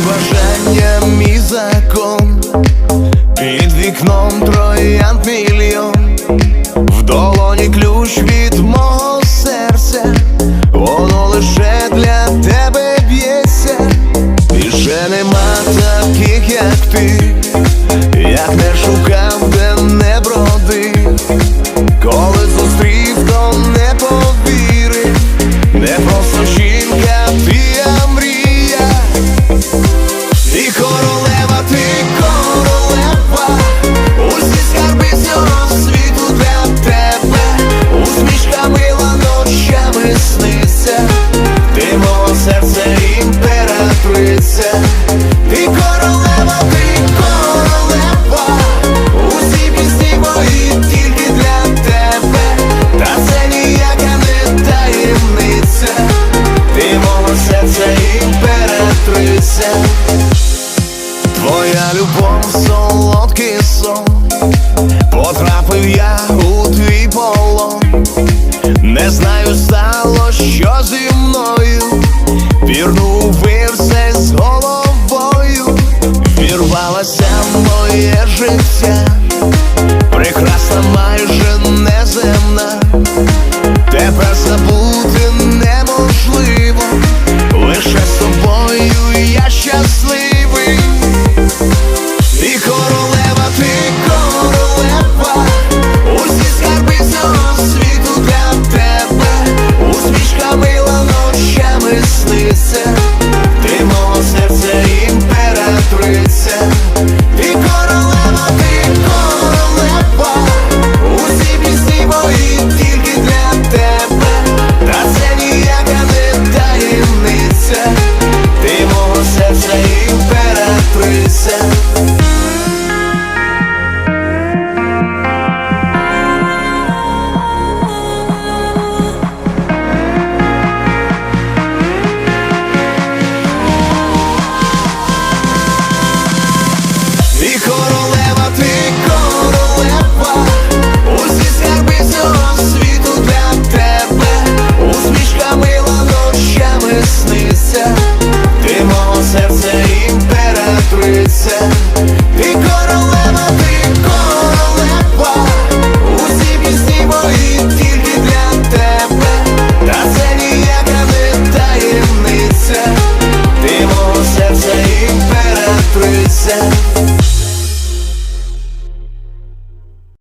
бажання мій закон, під вікном троянд мільйон, в долоні ключ від мого серця, воно лише для тебе б'ється, Більше нема таких, як ти, імператриця, ти королева, ти королева, усі пісні мої тільки для тебе, та це ніяка не таємниця, ти мого серця імператриця. Твоя любов, солодкий сон, потрапив я у твій полон, не знаю, стало, що зі мною, моє життя, прекрасна, майже неземна, тебе забути неможливо, лише з тобою я щасливий.